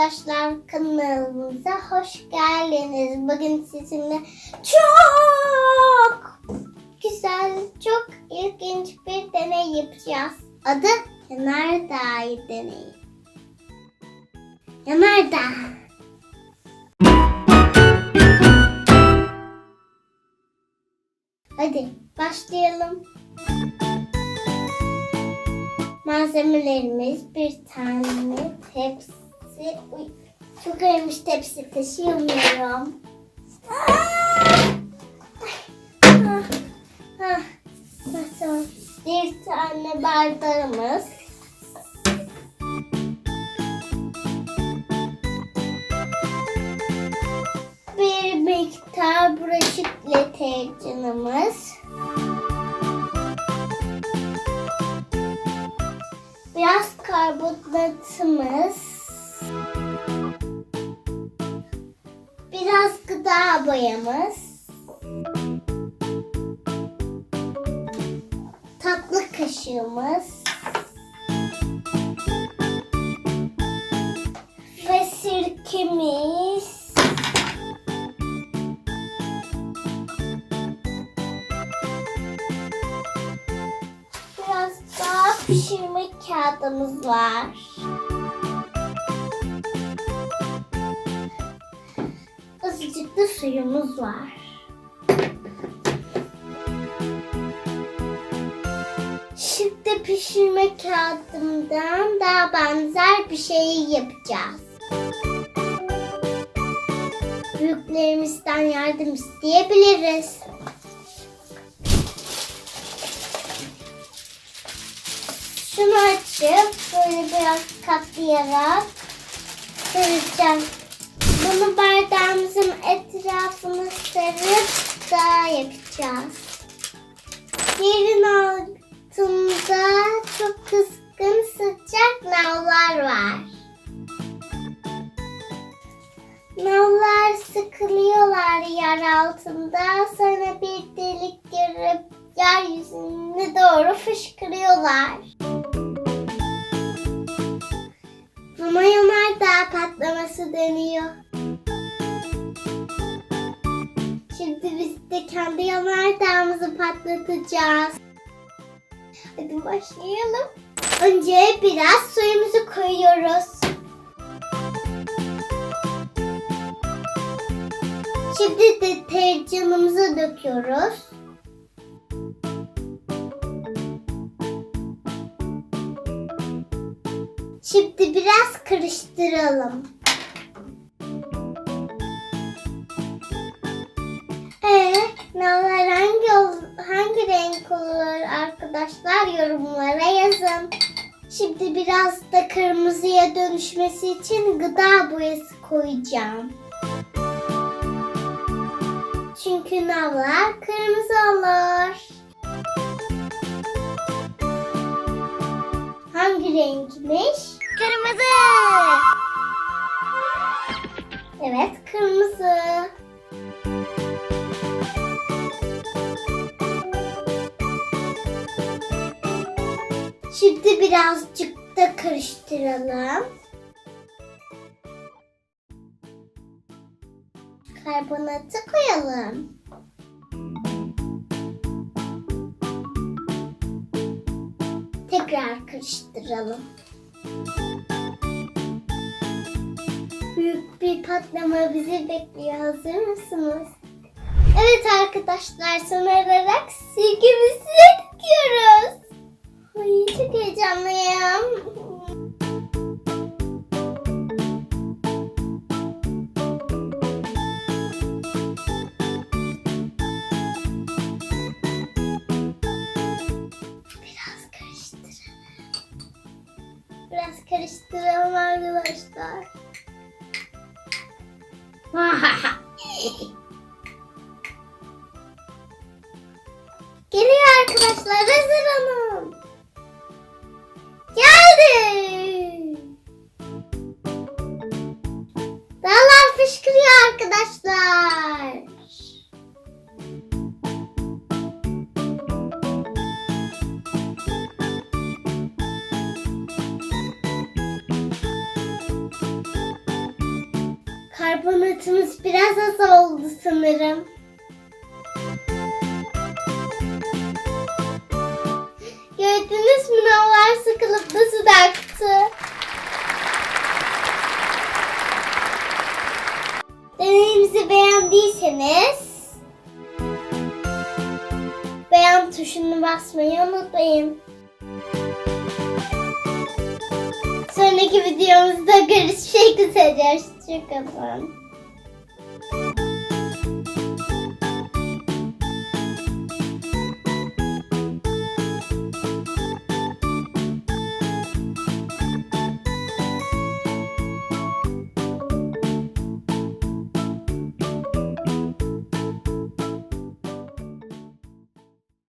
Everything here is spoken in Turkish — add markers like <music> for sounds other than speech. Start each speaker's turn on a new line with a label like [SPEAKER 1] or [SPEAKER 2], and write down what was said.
[SPEAKER 1] arkadaşlar kanalımıza hoş geldiniz. Bugün sizinle çok güzel, çok ilginç bir deney yapacağız. Adı Yanardağ deneyi. Yanardağ. Hadi başlayalım. Malzemelerimiz bir tane tepsi. Uy, çok ağırmış tepsi taşıyamıyorum. Ah! Ah, ah, ah, tamam. Bir tane bardağımız. Bir miktar bulaşık deterjanımız. Biraz karbonatımız. Biraz gıda boyamız. Tatlı kaşığımız. Ve sirkemiz. Biraz daha pişirme kağıdımız var. Azıcık da suyumuz var. Şimdi pişirme kağıdımdan daha benzer bir şey yapacağız. Büyüklerimizden yardım isteyebiliriz. Şunu açıp böyle biraz katlayarak saracağım. Bunu bardağımızın etrafını sarıp daha yapacağız. Yerin altında çok kızgın sıcak navlar var. Navlar sıkılıyorlar yer altında. Sonra bir delik görüp yeryüzüne doğru fışkırıyorlar. Buna yanardağ patlaması deniyor. Kendi yanardağımızı patlatacağız. Hadi başlayalım. Önce biraz suyumuzu koyuyoruz. Şimdi deterjanımızı döküyoruz. Şimdi biraz karıştıralım. Arkadaşlar yorumlara yazın. Şimdi biraz da kırmızıya dönüşmesi için gıda boyası koyacağım. Çünkü nallar kırmızı olur. Hangi renkmiş? Kırmızı. Şimdi birazcık da karıştıralım. Karbonatı koyalım. Tekrar karıştıralım. Büyük bir patlama bizi bekliyor. Hazır mısınız? Evet arkadaşlar son olarak silgimizi döküyoruz. Ay çok heyecanlıyım. Biraz karıştıralım. Biraz karıştıralım arkadaşlar. <laughs> Geliyor arkadaşlar hazır olun. Fışkırıyor arkadaşlar. Karbonatımız biraz az oldu sanırım. Tuşunu basmayı unutmayın. Sonraki videomuzda görüşmek üzere. Hoşçakalın.